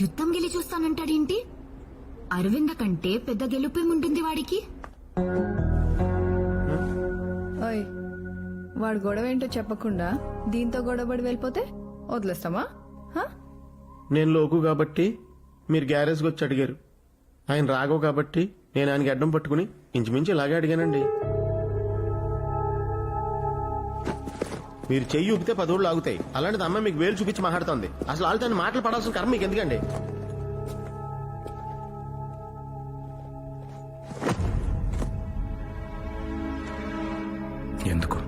యుద్ధం గెలి చూస్తానంటాడేంటి? అరవింద కంటే పెద్ద గెలుపేముంటుంది వాడికి? ఓయ్ వాడు గొడవ ఏంటో చెప్పకుండా దీంతో గొడవపడి వెళ్ళిపోతే వదిలేస్తామా? హా? నేను లోకు కాబట్టి మీరు గ్యారేజ్కి వచ్చి అడిగారు. ఆయన రాగో కాబట్టి నేను ఆయనకి అడ్డం పట్టుకుని ఇంచుమించు ఇలాగే అడిగానండి. మీరు చెయ్యి ఊపితే పదోళ్ళు ఆగుతాయి. అలాంటిది అమ్మ మీకు వేలు చూపించి మాట్లాడుతుంది. అసలు వాళ్ళతో మాటలు పడాల్సిన కర్మ మీకు ఎందుకండి? ఎందుకు?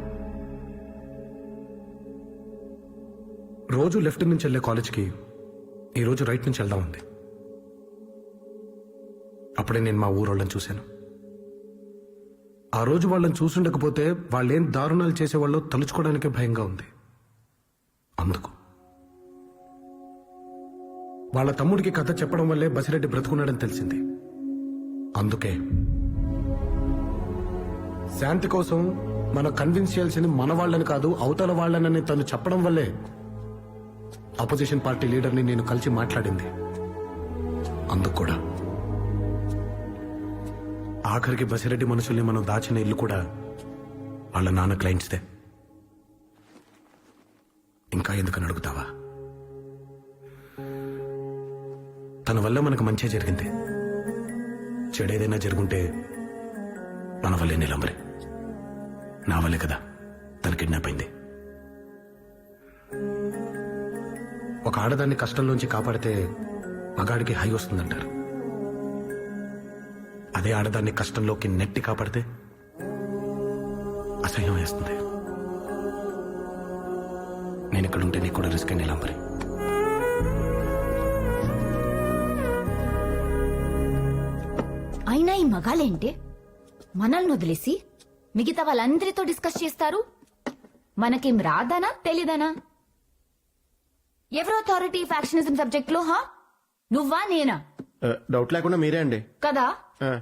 రోజు లెఫ్ట్ నుంచి వెళ్ళే కాలేజ్కి ఈరోజు రైట్ నుంచి వెళ్దాం ఉంది అప్పుడే నేను మా ఊరోళ్ళని చూశాను. ఆ రోజు వాళ్ళని చూసుండకపోతే వాళ్ళేం దారుణాలు చేసేవాళ్ళో తలుచుకోవడానికే భయంగా ఉంది. అందుకు. వాళ్ళ తమ్ముడికి కథ చెప్పడం వల్లే బసిరెడ్డి బ్రతుకున్నాడని తెలిసింది. అందుకే. శాంతి కోసం మనం కన్విన్స్ చేయాల్సింది మన వాళ్ళని కాదు అవతల వాళ్ళనని తను చెప్పడం వల్లే అపోజిషన్ పార్టీ లీడర్ని నేను కలిసి మాట్లాడింది. అందుకు కూడా. ఆఖరికి బసిరెడ్డి మనుషుల్ని మనం దాచిన ఇల్లు కూడా వాళ్ళ నాన్న క్లయింట్స్దే. ఇంకా ఎందుకని అడుగుతావా? తన వల్ల మనకు మంచి జరిగింది. చెడేదైనా జరుగుంటే మన వల్లే నిలంబరి. నా వల్లే కదా తన కిడ్నాప్ అయింది. ఒక ఆడదాన్ని కష్టంలోంచి కాపాడితే మగాడికి హై వస్తుందంటారు. అదే ఆడదాన్ని కష్టంలోకి నెట్టి కాపాడితే అసహ్యం వేస్తుంది. నేను ఇక్కడ ఉంటే నీకు కూడా రిస్క్ నిలంబరి అయినా ఈ మగాలేంటే మనల్ని వదిలేసి మిగతా వాళ్ళందరితో డిస్కస్ చేస్తారు? మనకేం రాదనా తెలీదానా? ఎవరు అథారిటీ ఫ్యాక్షనిజం సబ్జెక్ట్లో హా? నువ్వా నేనా? డౌట్ లేకుండా మీరే అండి. కదా? ఆ,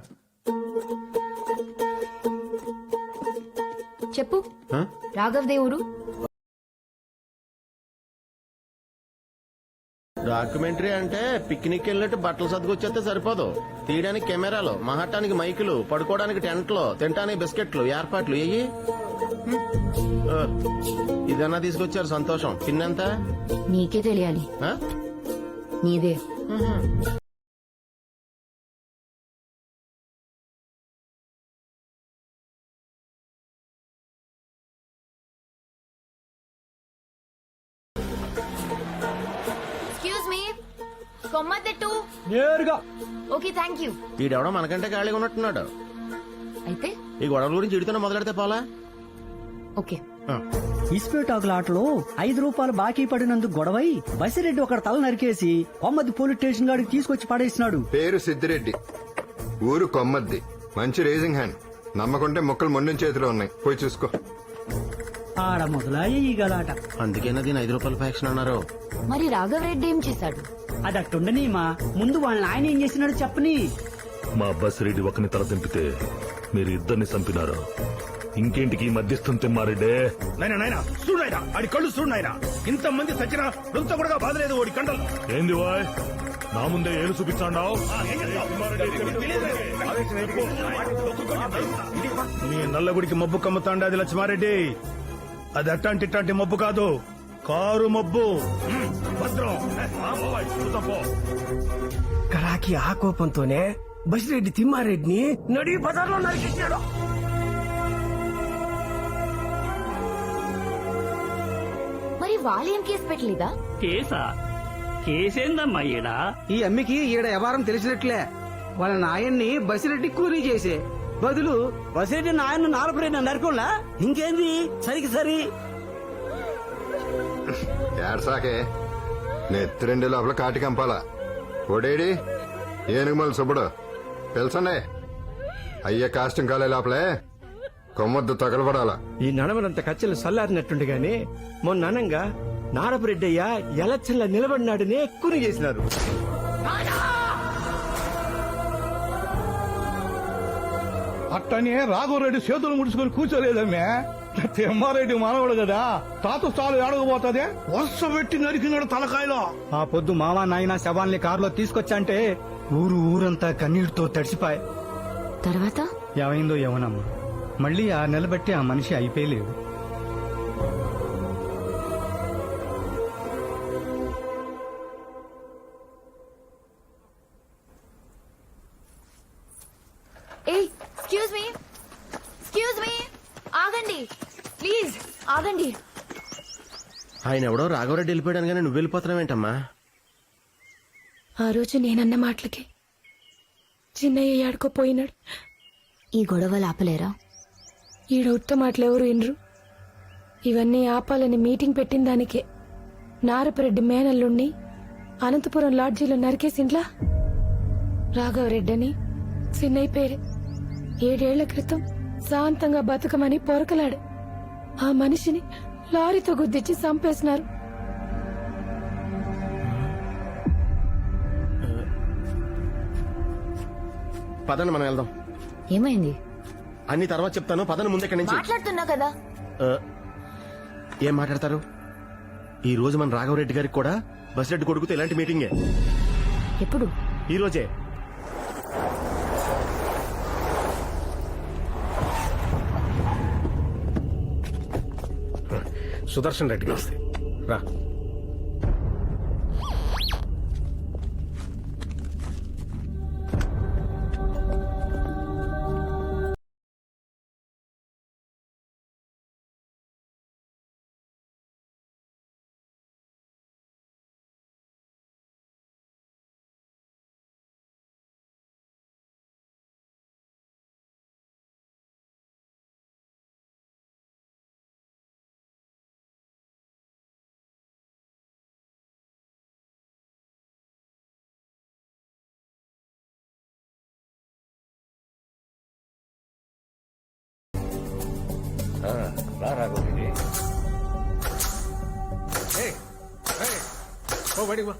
చెప్పు. ఆ? రాఘవ్ దేవుడు డాక్యుమెంటరీ అంటే పిక్నిక్ వెళ్ళినట్టు బట్టలు సర్దుకొచ్చేస్తే సరిపోదు. తీయడానికి కెమెరాలు మహాటానికి మైకులు పడుకోవడానికి టెంట్లు తినడానికి బిస్కెట్లు ఏర్పాట్లు ఎయ్యి ఇదన్నా తీసుకొచ్చారు సంతోషం. తిన్నంత నీకే తెలియాలి? నీదే. ఓకే థ్యాంక్ యూ ఈడెవడో మనకంటే ఖాళీగా ఉన్నట్టున్నాడు. అయితే? ఈ గొడవల గురించి ఇడితేనే మొదలెడితే పోలా? ఓకే. ఆ. ఇస్పేటాకుల ఆటలో ఐదు రూపాయలు బాకీ పడినందుకు గొడవై బసిరెడ్డి ఒకటి తల నరికేసి కొమ్మది పోలీస్ స్టేషన్ గాడికి తీసుకొచ్చి పడేసినాడు. పేరు సిద్దిరెడ్డి. ఊరు కొమ్మద్ది. మంచి రేజింగ్ హ్యాండ్ నమ్మకుంటే మొక్కలు మొండిన చేతిలో ఉన్నాయి. పోయి చూసుకో. ఆడ మొదలాయి ఈ గలాట. అందుకేనా దీని ఐదు రూపాయల ఫ్యాక్షన్ అన్నారు? మరి రాఘవ్ రెడ్డి ఏం చేశాడు? అది అట్టుండనీమా ముందు వాళ్ళని ఆయన ఏం చేసినాడు చెప్పని. మా బస్సిరెడ్డి ఒకని తల దింపితే మీరు ఇద్దరిని చంపినారు. ఇంకేంటికి మధ్యస్థం తెమ్మారెడ్డే? నాయనా నాయనా చూడాయినా ఆడి కళ్ళు చూడాయినా ఇంత మంది సచిన వృత్త కూడా బాధలేదు ఓడి కండలు. ఏంది వాయ్? నా ముందే ఏలు చూపించాండావు? నీ నల్లగుడికి మబ్బు కమ్ముతాండాది లక్ష్మారెడ్డి. అది అట్టాంటి ఇట్టాంటి మబ్బు కాదు. కారు మబ్బు. కరాకి ఆ కోపంతోనే బసిరెడ్డి తిమ్మారెడ్డిని నడి బజార్లో నరికేసినాడు మరి వాళ్ళు ఏం కేసు పెట్టలేదా? కేసా? కేసేందమ్మా ఈడ? ఈ అమ్మికి ఈడ వ్యవహారం తెలిసినట్లే. వాళ్ళ నాయన్ని బసిరెడ్డి కూలీ చేసే బదులు బసిరెడ్డి నాయన నాలుగు రెండు నరకంలా ఇంకేంది? సరికి సరి. ఏడ్సాకే. నెత్తిరెండి లోపల కాటి కంపాల. ఓడేడి ఏనుగుమల సుబ్బుడు. తెలుసండి అయ్యే కాస్టిం కాలే లోపలే. కొమ్మద్దు తగలబడాల ఈ నడవనంత కచ్చలు సల్లారినట్టుండి గాని మొన్న అనంగా నారపురెడ్డయ్య ఎలక్షన్ల నిలబడినాడనే కూని చేసినారు అట్టనే రాఘవరెడ్డి చేతులు ముడుచుకొని కూర్చోలేదమ్మే. తిమ్మారెడ్డి మనవడు కదా. తాత చాలు ఏడకపోతుంది వరుస పెట్టి నరికినాడు తలకాయలో. ఆ పొద్దు మావా నాయన శవాల్ని కారులో తీసుకొచ్చంటే ఊరు ఊరంతా కన్నీళ్ళతో తడిసిపాయ్. తర్వాత? ఏమైందో ఏమోనమ్మా. మళ్ళీ ఆ నెలబట్టి ఆ మనిషి అయిపోయలేదు ఆయన ఎవడో రాఘవరెడ్డి వెళ్ళిపోయాడు కానీ నువ్వు వెళ్ళిపోతున్నావేంటమ్మా ఆ రోజు నేనన్న మాటలకి చిన్నయ్య ఆడుకోపోయినాడు ఈ గొడవలు ఆపలేరా ఈడ ఉత్త మాటలు ఎవరు వినరు. ఇవన్నీ ఆపాలని మీటింగ్ పెట్టిన దానికే నారపరెడ్డి మేనల్లుండి అనంతపురం లాడ్జీలో నరికేసిండ్లా? రాఘవరెడ్డి అని చిన్నయ్య పేరే. ఏడేళ్ళ క్రితం శాంతంగా బతుకమని పొరకలాడు. ఆ మనిషిని లారీతో గుద్దిచ్చి చంపేసినారు పదండి మనం వెళ్దాం. ఏమైంది? అన్ని తర్వాత చెప్తాను. పదని ముందు ఇక్కడి నుంచి. మాట్లాడుతున్నా కదా. ఆ, ఏం మాట్లాడతారు? ఈ రోజు మన రాఘవరెడ్డి గారికి కూడా బసిరెడ్డి కొడుకుతో ఇలాంటి మీటింగే? ఎప్పుడు? ఈ రోజే. సుదర్శన్ రెడ్డి వస్తే రా. ఓ వా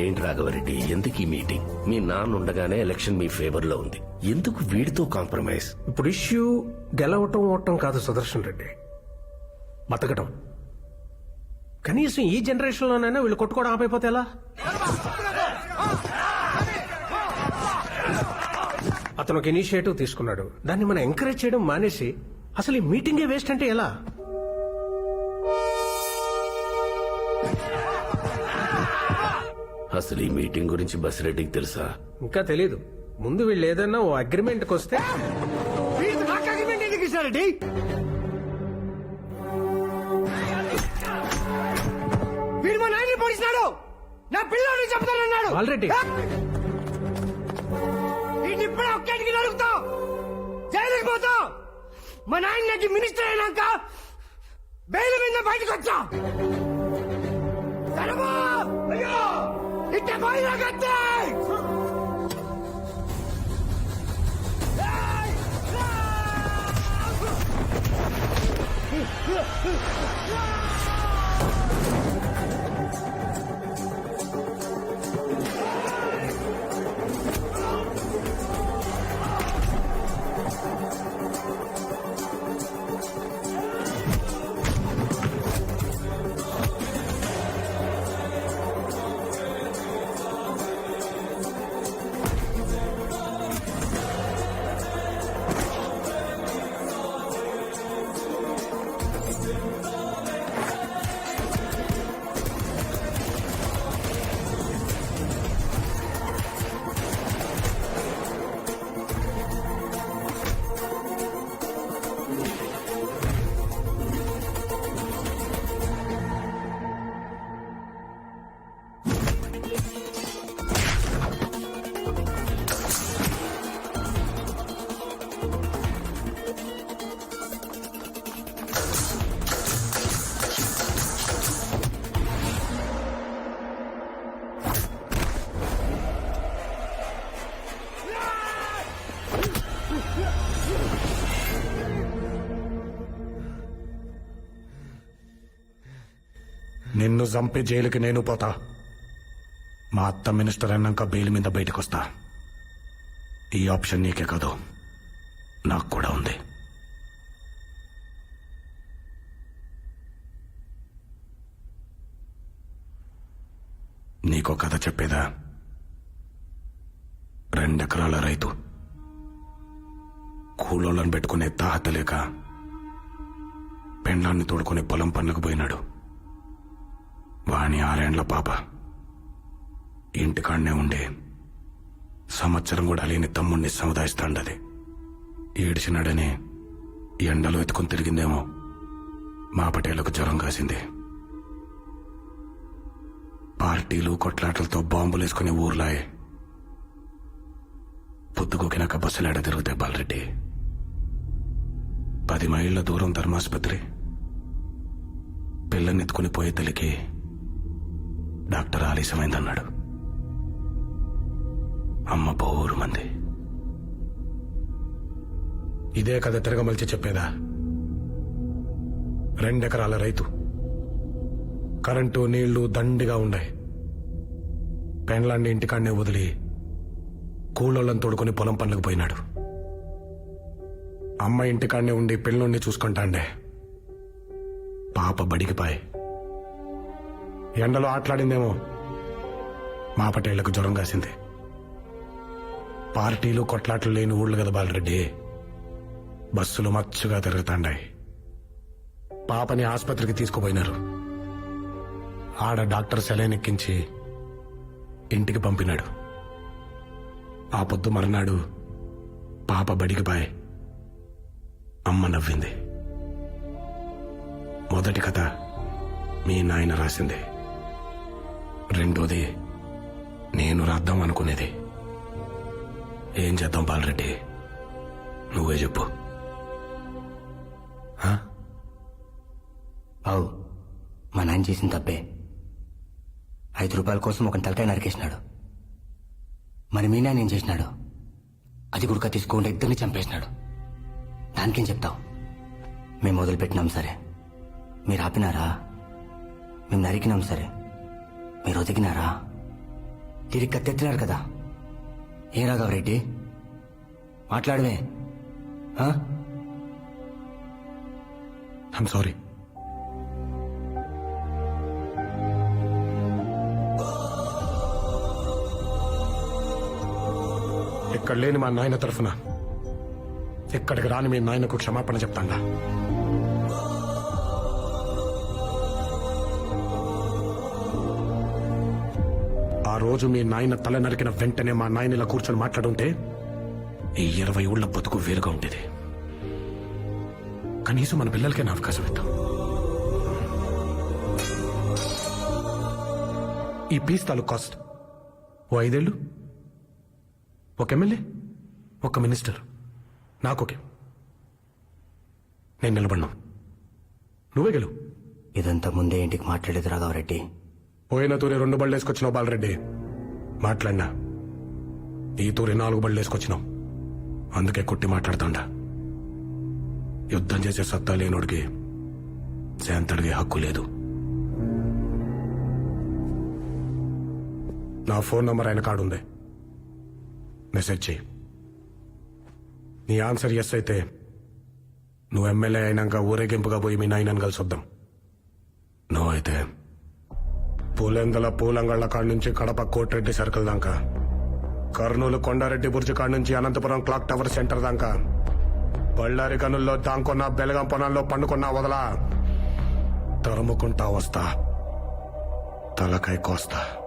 ఏంటి రాఘవరెడ్డి ఎందుకు ఈ మీటింగ్? మీ నాన్న ఉండగానే ఎలక్షన్ మీ ఫేవర్లో ఉంది. ఎందుకు వీడితో కాంప్రమైజ్? ఇప్పుడు ఇష్యూ గెలవటం ఓటం కాదు సుదర్శన్ రెడ్డి. బతకటం. కనీసం ఈ జనరేషన్ లోనైనా వీళ్ళు కొట్టుకోవడం ఆపైపోతే ఎలా? అతను ఒక ఇనిషియేటివ్ తీసుకున్నాడు. దాన్ని మనం ఎంకరేజ్ చేయడం మానేసి అసలు ఈ మీటింగే వేస్ట్ అంటే ఎలా? అసలు ఈ మీటింగ్ గురించి బసిరెడ్డికి తెలుసా? ఇంకా తెలీదు. ముందు వీళ్ళు ఏదైనా ఓ అగ్రిమెంట్కి వస్తే వీడు మా పొడిచినాడు నా పిల్లోడిని చెప్తానన్నాడు. ఆల్రెడీ. ఇప్పుడే ఒక్కటికి నడుగుతావు జైలుకి పోతావు మా నాయనకి మినిస్టర్ అయినాక బెయిల్ మీద బయటకు వచ్చా. ధనమా! ఇట్ట పోయినా నిన్ను చంపి జైలుకి నేను పోతా. మా అత్త మినిస్టర్ అన్నాక బెయిల్ మీద బయటకొస్తా. ఈ ఆప్షన్ నీకే కాదు. నాకు కూడా ఉంది. నీకో కథ చెప్పేదా? రెండెకరాల రైతు. కూలోళ్ళను పెట్టుకునే తాహత లేక పెండాన్ని తోడుకునే పొలం పనులకు పోయినాడు. వాణి ఆరేండ్ల పాప. ఇంటికాడనే ఉండే సంవత్సరం కూడా లేని తమ్ముణ్ణి సముదాయిస్తాండది. ఏడిచినాడని ఎండలో ఎత్తుకుని తిరిగిందేమో మా పటేలకు జ్వరం కాసింది. పార్టీలు కొట్లాటలతో బాంబులు వేసుకునే ఊర్లాయే పొద్దుగోకినాక బస్సులాడ తిరుగుతాయి బాలరెడ్డి? పది మైళ్ళ దూరం ధర్మాసుపత్రి. పిల్లనెత్తుకుని పోయే తల్లికి డాక్టర్ ఆలస్యమైందన్నాడు. అమ్మ బోరు మంది. ఇదే కథ తిరగమలిచి చెప్పేదా? రెండెకరాల రైతు. కరెంటు నీళ్ళు దండిగా ఉండే. పెండ్లాన్ని ఇంటికాడనే వదిలి కూలోళ్ళని తోడుకొని పొలం పనులకు పోయినాడు. అమ్మ ఇంటికాడనే ఉండి పెళ్ళుండి చూసుకుంటాండే. పాప బడికి పాయ్ ఎండలో ఆటలాడిందేమో. మా పటేళ్ళకు జ్వరం కాసింది. పార్టీలు కొట్లాట్లు లేని ఊళ్ళు కదా బాలరెడ్డి. బస్సులు మచ్చుగా తిరుగుతాండాయి. పాపని ఆసుపత్రికి తీసుకుపోయినారు. ఆడ డాక్టర్ సెలైన్ ఎక్కించి ఇంటికి పంపినాడు. ఆ పొద్దు మర్నాడు పాప బడికి పాయ్ అమ్మ నవ్వింది. మొదటి కథ మీ నాయన రాసింది. రెండోది నేను రాద్దాం అనుకునేది. ఏం చేద్దాం బాలరెడ్డి? నువ్వే చెప్పు. హా? అవు మా నాన్న చేసిన తప్పే. ఐదు రూపాయల కోసం ఒక తలకాయ నరికేసినాడు. మరి మీ నేను ఏం చేసినాడు? అది గుడక తీసుకుంటే ఇద్దరిని చంపేసినాడు. దానికేం చెప్తావు? మేము మొదలుపెట్టినాం సరే. మీరు ఆపినారా? మేము నరికినాం సరే. మీరు ఒదిగినారా? తిరిగి కత్తెత్తినారు కదా. ఏ రాఘవరెడ్డి మాట్లాడవే. ఐమ్ సారీ ఇక్కడ లేని మా నాయన తరఫున ఇక్కడికి రాని మీ నాయనకు క్షమాపణ చెప్తాండా? రోజు మీ నాయన తల నరికిన వెంటనే మా నాయన ఇలా కూర్చొని మాట్లాడుంటే ఈ ఇరవై ఊళ్ళ బతుకు వేరుగా ఉండేది. కనీసం మన పిల్లలకైనా అవకాశం ఇద్దాం. ఈ పీస్ తాలూ కాస్ట్ ఓ ఐదేళ్ళు ఒక ఎమ్మెల్యే ఒక మినిస్టర్. నాకొకే నేను నిలబడినా. నువ్వే గెలు ఇదంతా ముందే ఇంటికి మాట్లాడేది రాఘవరెడ్డి. పోయిన తూరి రెండు బళ్ళు వేసుకొచ్చినావు బాలరెడ్డి. మాట్లాడినా. ఈ తూరి నాలుగు బళ్ళు వేసుకొచ్చినావు అందుకే కొట్టి మాట్లాడుతాండా. యుద్ధం చేసే సత్తా లేనోడికి శాంతడిగే హక్కు లేదు. నా ఫోన్ నంబర్ ఆయన కాడుంది. మెసేజ్ చేయి. నీ ఆన్సర్ ఎస్ అయితే నువ్వు ఎమ్మెల్యే అయినాక ఊరేగింపుగా పోయి మీ నాయనని కలిసి వద్దాం నో అయితే పూలెందల పూలంగళ్ళ కాడ నుంచి కడప కోటిరెడ్డి సర్కిల్ దాకా. కర్నూలు కొండారెడ్డి బుర్జి కాడ నుంచి అనంతపురం క్లాక్ టవర్ సెంటర్ దాకా. బళ్ళారి కనుల్లో దాంకొన్న బెలగం పొనాల్లో పండుకున్నా వదలా. తరుముకుంటా వస్తా. తలకాయ కోస్తా.